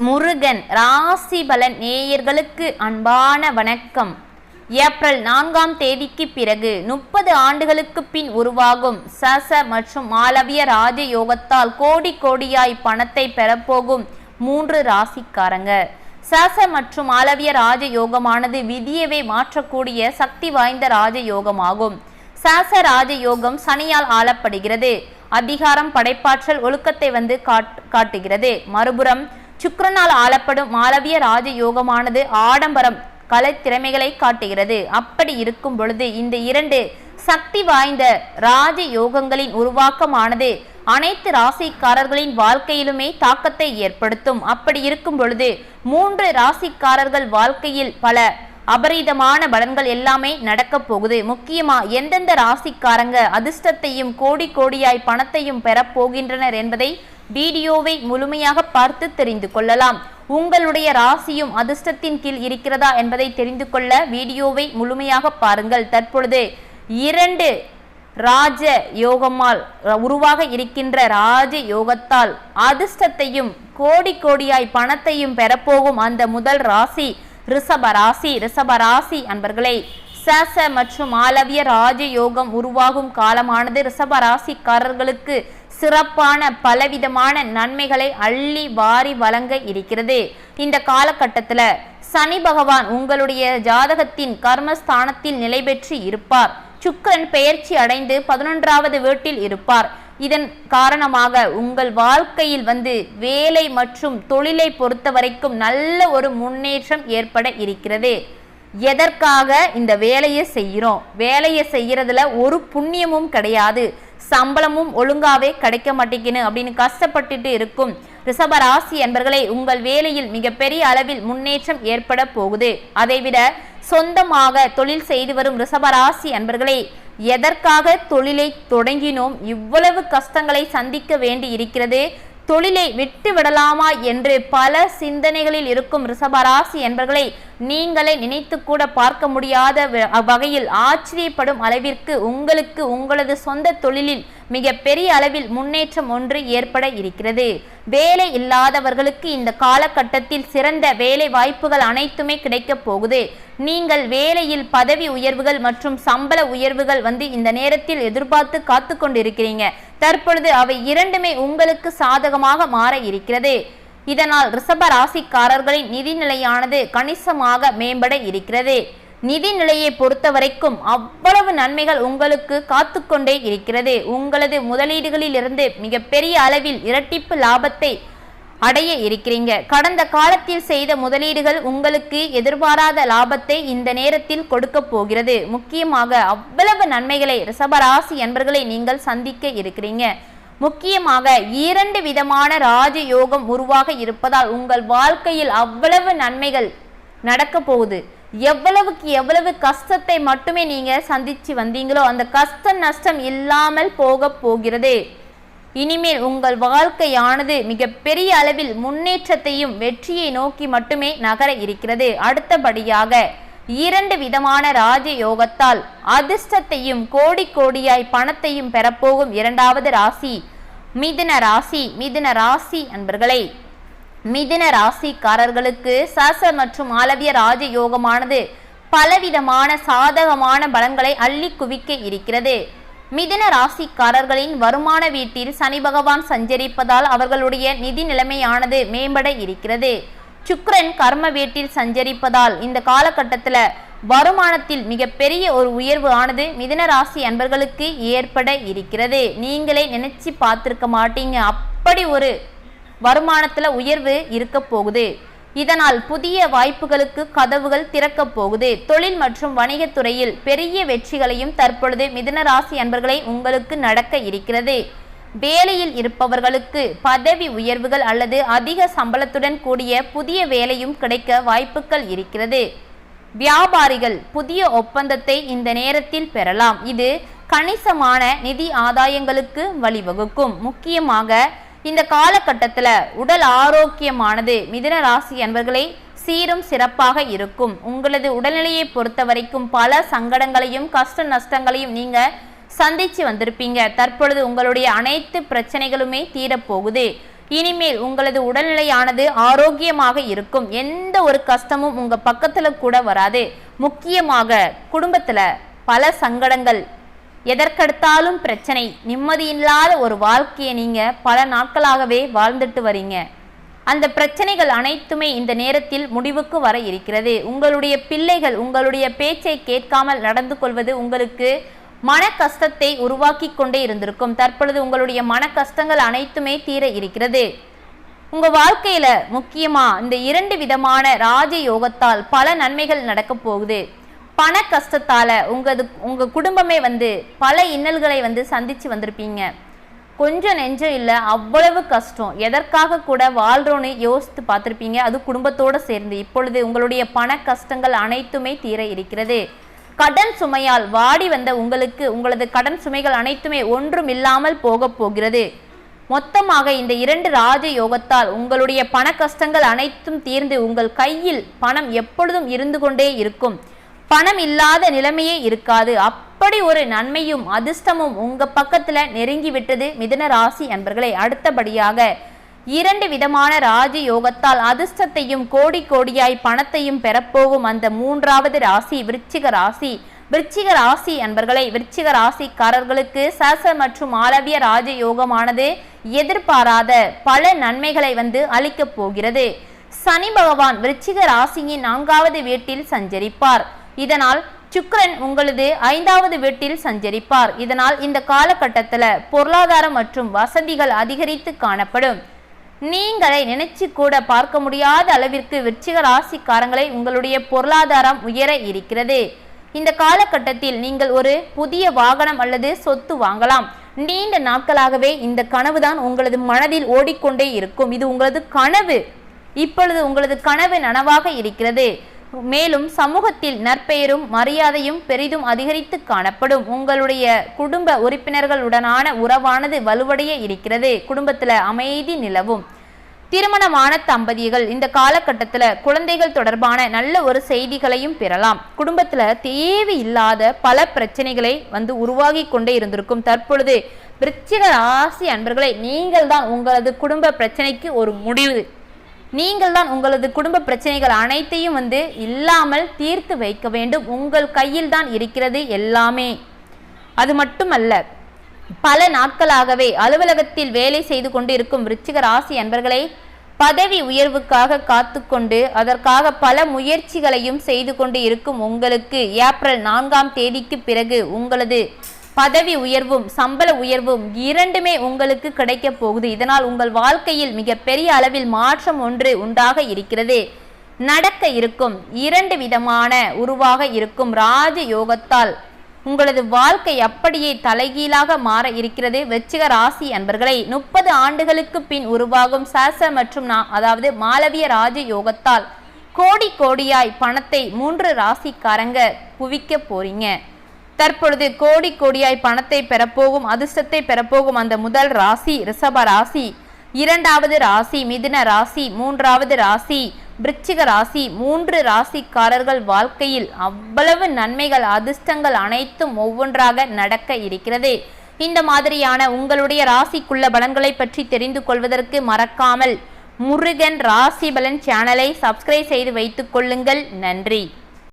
முருகன் ராசி பலன் நேயர்களுக்கு அன்பான வணக்கம். ஏப்ரல் நான்காம் தேதிக்கு பிறகு முப்பது ஆண்டுகளுக்கு பின் உருவாகும் சச மற்றும் மாலவிய ராஜயோகத்தால் கோடி கோடியாய் பணத்தை பெறப்போகும் மூன்று ராசிக்காரங்க. சச மற்றும் மாலவிய ராஜயோகமானது விதியவே மாற்றக்கூடிய சக்தி வாய்ந்த ராஜயோகமாகும். சாச ராஜயோகம் சனியால் ஆளப்படுகிறது. அதிகாரம் படைப்பாற்றல் ஒழுக்கத்தை வந்து காட் காட்டுகிறது. மறுபுறம் சுக்கிரனால் ஆளப்படும் மாளவிய ராஜயோகமானது ஆடம்பரம் கலைத்திறமைகளை காட்டுகிறது. அப்படி இருக்கும் பொழுது இந்த இரண்டு சக்தி வாய்ந்த ராஜ யோகங்களின் உருவாக்கமானது அனைத்து ராசிக்காரர்களின் வாழ்க்கையிலுமே தாக்கத்தை ஏற்படுத்தும். அப்படி இருக்கும் பொழுது மூன்று ராசிக்காரர்கள் வாழ்க்கையில் பல அபரீதமான பலன்கள் எல்லாமே நடக்க போகுது. முக்கியமா எந்தெந்த ராசிக்காரங்க அதிர்ஷ்டத்தையும் கோடி கோடியாய் பணத்தையும் பெறப் போகின்றனர் என்பதை வீடியோவை முழுமையாக பார்த்து தெரிந்து கொள்ளலாம். உங்களுடைய ராசியும் அதிர்ஷ்டத்தின் கீழ் இருக்கிறதா என்பதை தெரிந்து கொள்ள வீடியோவை முழுமையாக பாருங்கள். தற்பொழுது இரண்டு ராஜ யோகமால் உருவாக இருக்கின்ற ராஜ யோகத்தால் அதிர்ஷ்டத்தையும் கோடி கோடியாய் பணத்தையும் பெறப்போகும் அந்த முதல் ராசி ரிஷப ராசி. ரிஷப ராசி அன்பர்களே சச மற்றும் ஆலவிய ராஜயோகம் உருவாகும் காலமானது. ரிஷப ராசிக்காரர்களுக்கு சிறப்பான பலவிதமான நன்மைகளை அள்ளி வாரி வழங்க இருக்கிறது. இந்த காலகட்டத்தில் சனி பகவான் உங்களுடைய ஜாதகத்தின் கர்மஸ்தானத்தில் நிலை பெற்று இருப்பார். சுக்கரன் பெயர்ச்சி அடைந்து பதினொன்றாவது வீட்டில் இருப்பார். இதன் காரணமாக உங்கள் வாழ்க்கையில் வந்து வேலை மற்றும் தொழிலை பொறுத்த வரைக்கும் நல்ல ஒரு முன்னேற்றம் ஏற்பட இருக்கிறது. எதற்காக இந்த வேலையை செய்கிறோம்? வேலையை செய்கிறதுல ஒரு புண்ணியமும் கிடையாது. சம்பளமும் ஒழுங்காவே கிடைக்க மாட்டேங்குன்னு அப்படின்னு கஷ்டப்பட்டுட்டு இருக்கும். ரிஷபராசி என்பர்களை உங்கள் வேலையில் மிகப்பெரிய அளவில் முன்னேற்றம் ஏற்பட போகுது. அதைவிட சொந்தமாக தொழில் செய்து வரும் ரிஷபராசி அன்பர்களே எதற்காக தொழிலை தொடங்கினோம்? இவ்வளவு கஷ்டங்களை சந்திக்க வேண்டி இருக்கிறது தொழிலை விட்டு விடலாமா என்று பல சிந்தனைகளில் இருக்கும் ரிஷபராசி என்பர்களை நீங்களே நினைத்து கூட பார்க்க முடியாத வகையில் ஆச்சரியப்படும் அளவிற்கு உங்களுக்கு உங்களது சொந்த தொழிலில் மிக பெரிய அளவில் முன்னேற்றம் ஒன்று ஏற்பட இருக்கிறது. வேலை இல்லாதவர்களுக்கு இந்த காலகட்டத்தில் சிறந்த வேலை வாய்ப்புகள் அனைத்துமே கிடைக்கப் போகுது. நீங்கள் வேலையில் பதவி உயர்வுகள் மற்றும் சம்பள உயர்வுகள் வந்து இந்த நேரத்தில் எதிர்பார்த்து காத்து கொண்டிருக்கிறீங்க. தற்பொழுது அவை இரண்டுமே உங்களுக்கு சாதகமாக மாற இருக்கிறது. இதனால் ரிஷப ராசிக்காரர்களின் நிதிநிலையானது கணிசமாக மேம்பட இருக்கிறது. நிதி நிலையை பொறுத்த வரைக்கும் அவ்வளவு நன்மைகள் உங்களுக்கு காத்துக்கொண்டே இருக்கிறது. உங்களது முதலீடுகளில் இருந்து மிகப்பெரிய அளவில் இரட்டிப்பு லாபத்தை அடைய இருக்கிறீங்க. கடந்த காலத்தில் செய்த முதலீடுகள் உங்களுக்கு எதிர்பாராத லாபத்தை இந்த நேரத்தில் கொடுக்க போகிறது. முக்கியமாக அவ்வளவு நன்மைகளை ரிஷபராசி என்பர்களை நீங்கள் சந்திக்க இருக்கிறீங்க. முக்கியமாக இரண்டு விதமான ராஜயோகம் உருவாக இருப்பதால் உங்கள் வாழ்க்கையில் அவ்வளவு நன்மைகள் நடக்க போகுது. எவ்வளவுக்கு எவ்வளவு கஷ்டத்தை மட்டுமே நீங்க சந்திச்சு வந்தீங்களோ அந்த கஷ்ட நஷ்டம் இல்லாமல் போக போகிறது. இனிமேல் உங்கள் வாழ்க்கையானது மிகப்பெரிய அளவில் முன்னேற்றத்தையும் வெற்றியை நோக்கி மட்டுமே நகர இருக்கிறது. அடுத்தபடியாக இரண்டு விதமான ராஜ யோகத்தால் அதிர்ஷ்டத்தையும் கோடி கோடியாய் பணத்தையும் பெறப்போகும் இரண்டாவது ராசி மிதுன ராசி மிதுன ராசி அன்பர்களே. மிதுன ராசிக்காரர்களுக்கு சச மற்றும் மாலவிய ராஜயோகமானது பலவிதமான சாதகமான பலன்களை அள்ளி குவிக்க இருக்கிறது. மிதுன ராசிக்காரர்களின் வருமான வீட்டில் சனி பகவான் சஞ்சரிப்பதால் அவர்களுடைய நிதி நிலைமையானது மேம்பட இருக்கிறது. சுக்ரன் கர்ம வீட்டில் சஞ்சரிப்பதால் இந்த காலகட்டத்தில் வருமானத்தில் மிகப்பெரிய ஒரு உயர்வு ஆனது மிதுன ராசி அன்பர்களுக்கு ஏற்பட இருக்கிறது. நீங்களே நினைச்சு பார்த்துருக்க மாட்டீங்க. அப்படி ஒரு வருமானத்தில் உயர்வு இருக்க போகுது. இதனால் புதிய வாய்ப்புகளுக்கு கதவுகள் திறக்க போகுது. தொழில் மற்றும் வணிகத்துறையில் பெரிய வெற்றிகளையும் தற்பொழுது மிதுன ராசி அன்பர்களை உங்களுக்கு நடக்க இருக்கிறது. வேலையில் இருப்பவர்களுக்கு பதவி உயர்வுகள் அல்லது அதிக சம்பளத்துடன் கூடிய புதிய வேலையும் கிடைக்க வாய்ப்புகள் இருக்கிறது. வியாபாரிகள் புதிய ஒப்பந்தத்தை இந்த நேரத்தில் பெறலாம். இது கணிசமான நிதி ஆதாயங்களுக்கு வழிவகுக்கும். முக்கியமாக இந்த காலகட்டத்தில் உடல் ஆரோக்கியமானது மிதன ராசி அன்பர்களை சீரும் சிறப்பாக இருக்கும். உங்களது உடல்நிலையை பொறுத்த வரைக்கும் பல சங்கடங்களையும் கஷ்ட நஷ்டங்களையும் நீங்கள் சந்தித்து வந்திருப்பீங்க. தற்பொழுது உங்களுடைய அனைத்து பிரச்சனைகளுமே தீரப்போகுது. இனிமேல் உங்களது உடல்நிலையானது ஆரோக்கியமாக இருக்கும். எந்த ஒரு கஷ்டமும் உங்கள் பக்கத்தில் கூட வராது. முக்கியமாக குடும்பத்தில் பல சங்கடங்கள் எதற்கெடுத்தாலும் பிரச்சனை. நிம்மதியில்லாத ஒரு வாழ்க்கையை நீங்கள் பல நாட்களாகவே வாழ்ந்துட்டு வரீங்க. அந்த பிரச்சனைகள் அனைத்துமே இந்த நேரத்தில் முடிவுக்கு வர இருக்கிறது. உங்களுடைய பிள்ளைகள் உங்களுடைய பேச்சை கேட்காமல் நடந்து கொள்வது உங்களுக்கு மன கஷ்டத்தை உருவாக்கி கொண்டே இருந்திருக்கும். தற்பொழுது உங்களுடைய மன கஷ்டங்கள் அனைத்துமே தீர இருக்கிறது. உங்கள் வாழ்க்கையில் முக்கியமாக இந்த இரண்டு விதமான ராஜ யோகத்தால் பல நன்மைகள் நடக்கப் போகுது. பண கஷ்டத்தால் உங்களது உங்கள் குடும்பமே வந்து பல இன்னல்களை வந்து சந்தித்து வந்திருப்பீங்க. கொஞ்சம் நெஞ்சம் இல்லை அவ்வளவு கஷ்டம். எதற்காக கூட வாழ்றோன்னு யோசித்து பார்த்துருப்பீங்க. அது குடும்பத்தோடு சேர்ந்து இப்பொழுது உங்களுடைய பண கஷ்டங்கள் அனைத்துமே தீர இருக்கிறது. கடன் சுமையால் வாடி வந்த உங்களுக்கு உங்களது கடன் சுமைகள் அனைத்துமே ஒன்றும் இல்லாமல் போக போகிறது. மொத்தமாக இந்த இரண்டு ராஜ யோகத்தால் உங்களுடைய பண கஷ்டங்கள் அனைத்தும் தீர்ந்து உங்கள் கையில் பணம் எப்பொழுதும் இருந்து கொண்டே இருக்கும். பணம் இல்லாத நிலைமையே இருக்காது. அப்படி ஒரு நன்மையும் அதிர்ஷ்டமும் உங்க பக்கத்துல நெருங்கி விட்டது மிதன ராசி அன்பர்களே. அடுத்தபடியாக இரண்டு விதமான ராஜ யோகத்தால் அதிர்ஷ்டத்தையும் கோடி கோடியாய் பணத்தையும் பெறப்போகும் அந்த மூன்றாவது ராசி விருச்சிக ராசி. விருச்சிக ராசி அன்பர்களை விருச்சிக ராசிக்காரர்களுக்கு சச மற்றும் ஆலவிய ராஜ யோகமானது எதிர்பாராத பல நன்மைகளை வந்து அளிக்கப் போகிறது. சனி பகவான் விருச்சிக ராசியின் நான்காவது வீட்டில் சஞ்சரிப்பார். இதனால் சுக்கிரன் உங்களது ஐந்தாவது வீட்டில் சஞ்சரிப்பார். இதனால் இந்த காலகட்டத்தில் பொருளாதாரம் மற்றும் வசதிகள் அதிகரித்து காணப்படும். நீங்களை நினைச்சு கூட பார்க்க முடியாத அளவிற்கு விருச்சிக ராசிக்காரங்களை உங்களுடைய பொருளாதாரம் உயர இருக்கிறது. இந்த காலகட்டத்தில் நீங்கள் ஒரு புதிய வாகனம் அல்லது சொத்து வாங்கலாம். நீண்ட நாட்களாகவே இந்த கனவு தான் உங்களது மனதில் ஓடிக்கொண்டே இருக்கும். இது உங்களது கனவு. இப்பொழுது உங்களது கனவு நனவாக இருக்கிறது. மேலும் சமூகத்தில் நற்பெயரும் மரியாதையும் பெரிதும் அதிகரித்து காணப்படும். உங்களுடைய குடும்ப உறுப்பினர்களுடனான உறவானது வலுவடைய இருக்கிறது. குடும்பத்தில் அமைதி நிலவும். திருமணமான தம்பதிகள் இந்த காலகட்டத்தில் குழந்தைகள் தொடர்பான நல்ல ஒரு செய்திகளையும் பெறலாம். குடும்பத்தில் தேவையில்லாத பல பிரச்சனைகளை வந்து உருவாகி கொண்டே இருந்திருக்கும். தற்பொழுது விருச்சிக ராசி அன்பர்களை நீங்கள் தான் உங்களது குடும்ப பிரச்சனைக்கு ஒரு முடிவு. நீங்கள் தான் உங்களது குடும்ப பிரச்சனைகள் அனைத்தையும் வந்து இல்லாமல் தீர்த்து வைக்க வேண்டும். உங்கள் கையில் தான் இருக்கிறது எல்லாமே. அது மட்டுமல்ல பல நாட்களாகவே அலுவலகத்தில் வேலை செய்து கொண்டிருக்கும் விருச்சிக ராசி அன்பர்களை பதவி உயர்வுக்காக காத்துக்கொண்டு அதற்காக பல முயற்சிகளையும் செய்து கொண்டு இருக்கும் உங்களுக்கு ஏப்ரல் நான்காம் தேதிக்கு பிறகு உங்களது பதவி உயர்வும் சம்பள உயர்வும் இரண்டுமே உங்களுக்கு கிடைக்க போகுது. இதனால் உங்கள் வாழ்க்கையில் மிகப்பெரிய அளவில் மாற்றம் ஒன்று உண்டாக இருக்கிறது. நடக்க இருக்கும் இரண்டு விதமான உருவாக இருக்கும் ராஜ யோகத்தால் உங்களது வாழ்க்கை அப்படியே தலைகீழாக மாற இருக்கிறது. வெச்சிக ராசி அன்பர்களை முப்பது ஆண்டுகளுக்கு பின் உருவாகும் சாச மற்றும் அதாவது மாலவிய ராஜ யோகத்தால் கோடி கோடியாய் பணத்தை மூன்று ராசிக்காரங்க குவிக்க போறீங்க. தற்பொழுது கோடி கோடியாய் பணத்தை பெறப்போகும் அதிர்ஷ்டத்தை பெறப்போகும் அந்த முதல் ராசி ரிஷப ராசி. இரண்டாவது ராசி மிதுன ராசி மூன்றாவது ராசி விருச்சிக ராசி. மூன்று ராசிக்காரர்கள் வாழ்க்கையில் அவ்வளவு நன்மைகள் அதிர்ஷ்டங்கள் அனைத்தும் ஒவ்வொன்றாக நடக்க இருக்கிறது. இந்த மாதிரியான உங்களுடைய ராசிக்குள்ள பலன்களை பற்றி தெரிந்து கொள்வதற்கு மறக்காமல் முருகன் ராசி பலன் சேனலை சப்ஸ்கிரைப் செய்து வைத்துக் கொள்ளுங்கள். நன்றி.